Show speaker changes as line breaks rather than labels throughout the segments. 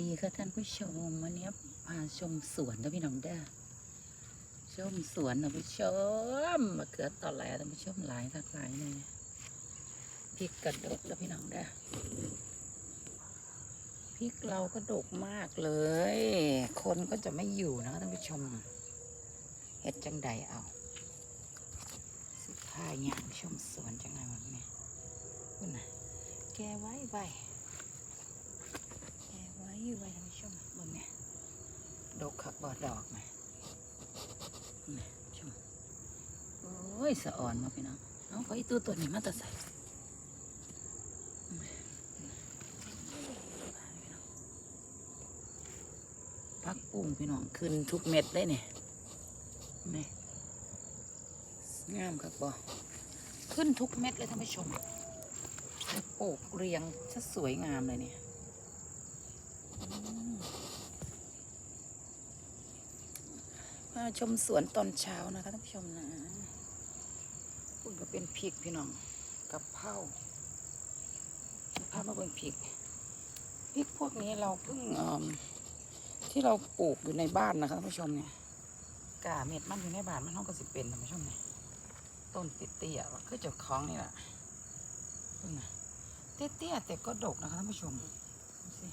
ดีค่ะท่านผู้ชมวันนี้พาชมสวนนะพี่น้องเด้อชมสวนนะผู้ชมมะเขือต่อแหลท่านผู้ชมหลายทักหลายเลยพริกกระดกแล้วพี่น้องเด้อพริกเราก็ดกมากเลย คนก็จะไม่อยู่นะท่านผู้ชมเฮ็ดจังใดเอาสิพาย่างชมสวนจังไงวันนี้คุณนะแกไว้ไว้ แกไว้ไว้ท่านผู้ชมบนเนี่ยดกขักบอดดอกมนี่ชมโอ้ยสะอ่อนมาพี่น้องเอาไปตัวตัวนี้มาแตะใส่พักปุ้งพี่น้องขึ้นทุกเม็ดได้เนี่ยนี่งามครับบอขึ้นทุกเม็ดเลยท่านผู้ชมแล้วปลูกเรียงซะสวยงามเลยเนี่ย มาชมสวนตอนเช้านะคะท่านผู้ชมนะคุณก็เป็นพริกพี่น้องกับเผาพามาเป็นพริกพริกพวกนี้เราเพิ่งที่เราปลูกอยู่ในบ้านนะคะท่านผู้ชมเนี่ยกาเม็ดมันอยู่ในบ้านมันห้องก็สิเป็นท่านผู้ชมเนี่ยต้นเตี้ยๆคือเจ้าของนี่แหละเพิ่งนะเตี้ยๆแต่ก็ดกนะคะท่านผู้ชมดูสิ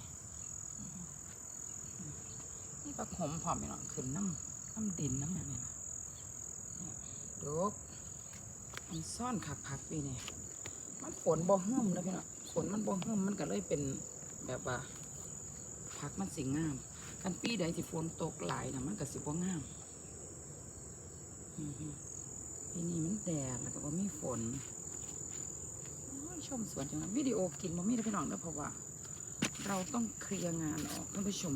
นี่ปลาขมพร้อมไปหน่อยขึ้นน้ำ น้ำดินน้ำอย่างนี้นะเนี่ยดกมันซ่อนขักผักปีนี่มันฝนบ่เฮิ่มแล้วพี่น้องฝนมันบ่เฮิ่มมันก็เลยเป็นแบบว่าผักมันสิงามกันปีใดที่ฝนตกหลายนะมันก็สิบ่งามอือฮึปีนี้มันแดดแล้วก็บ่มีฝนโอ้ยชมสวนจังเลยวิดีโอกินบ่มีได้อพี่น้องเด้อเพราะว่า เราต้องเคลียร์งานออกท่านผู้ชม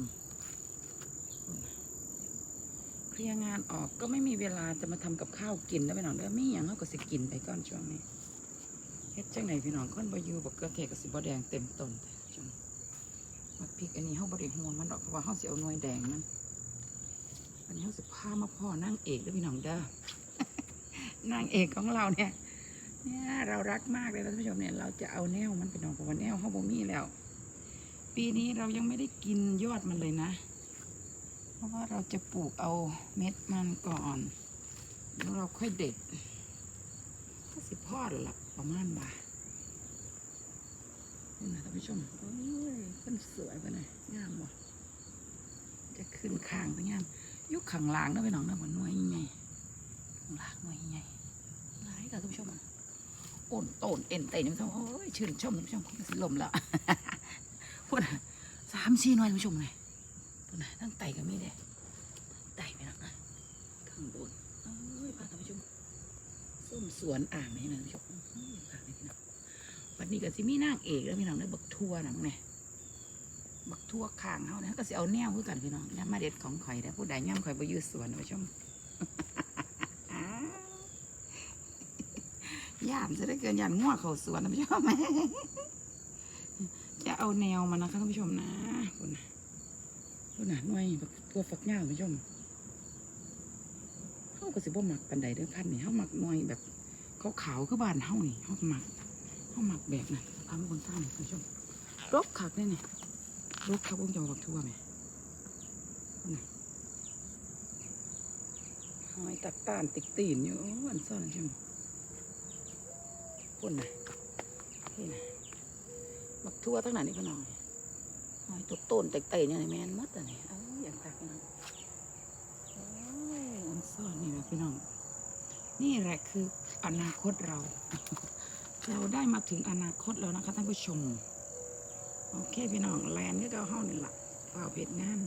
ลียงานออกก็ไม่มีเวลาจะมาทำกับข้าวกินแล้วพี่น้องเด้อมีอย่างเขาก็สิกินไปก่อนช่วงนี้เฮ็ดจังไหนพี่น้องคนบอยู่บักเกลือเทกับสิบ่แดงเต็มต้นจังมักพริกอันนี้เฮาบ่ได้ห่วงมันดอกเพราะว่าเฮาสิเอาหน่วยแดงมันอันนี้เฮาสิพามาพ่อนางเอกเด้อพี่น้องเด้อนางเอกของเราเนี่ย เนี่ยเรารักมากเลยท่านผู้ชมเนี่ย เราจะเอาแนวมันเป็นองเพราะว่าแนวเฮาบ่มีแล้ว ปีนี้เรายังไม่ได้กินยอดมันเลยนะ ราะว่าเราจะปลูกเอาเม็ดมันก่อน แล้วเราค่อยเด็ดก็สิพอดละประมาณบ่านี่นะท่านผู้ชมโอ้ยขึ้นสวยไปหน่อยงามบ่จะขึ้นข้างไปงามยุคข้างลางนะไปหนองนะเหมือนหน่วยใหญ่ข้างล่างหน่วยใหญ่หลายค่ะท่านผู้ชมโอนโตนเอ็นเตนท่านผู้ชมโอ้ยชื่นชมท่านผู้ชมคงสิลมละพูดสามสี่หน่วยท่านผู้ชมเลย ทั้งไตก็มีเด้ไตไปหนักนะข้างบนเอ้ยพาท่านผู้ชมส้มสวนอ่างนี่นะท่านผู้ชมอื้อหือพาไปพี่น้องวันนี้ก็สิมีนางเอกแล้วพี่น้องได้อบักทั่วนะมึงเนี่ยบักทั่วข้างเขาเนี่ยก็สิเอาแนวคือกันพี่น้องเนี่ยมาเด็ดของข่อยแต่ผู้ใดย่ำข่อยไปยืดสวนท่านผู้ชมย่ามจะได้เกินยันง่วเขาสวนท่านผู้ชมจะเอาแนวมานะคะท่านผู้ชมนะ ดูหนาหน่วยตัวฝักยาวคุณผู้ชมเขาก็สิบ่หมักปันใดเด้อพันนี่เขาหมักหน่วยแบบขาวๆคือบ้านเฮานี่เขาหมักเขาหมักแบบนั้นพามาบนข้างคุณผู้ชมรกคักเลยนี่รกคักวงจรบักทั่วไหมนี่หอยตักต้านติกตีนอยู่อันซ่อนใช่ไหมปุ่นนะนี่นะบักทั่วทั้งนั้นนี่พี่น้อง หอยตัวต้นเตะๆเนี่ยแมนมัดอะนี่เอ้ยอย่างตักนะโอ้ยอันซ่อนนี่แหละพี่น้อง นี่แหละคืออนาคตเรา เราได้มาถึงอนาคตแล้วนะคะท่านผู้ชม โอเคพี่น้องแลนด์ก็เอาเฮานี่แหละเปล่าเพชรงาน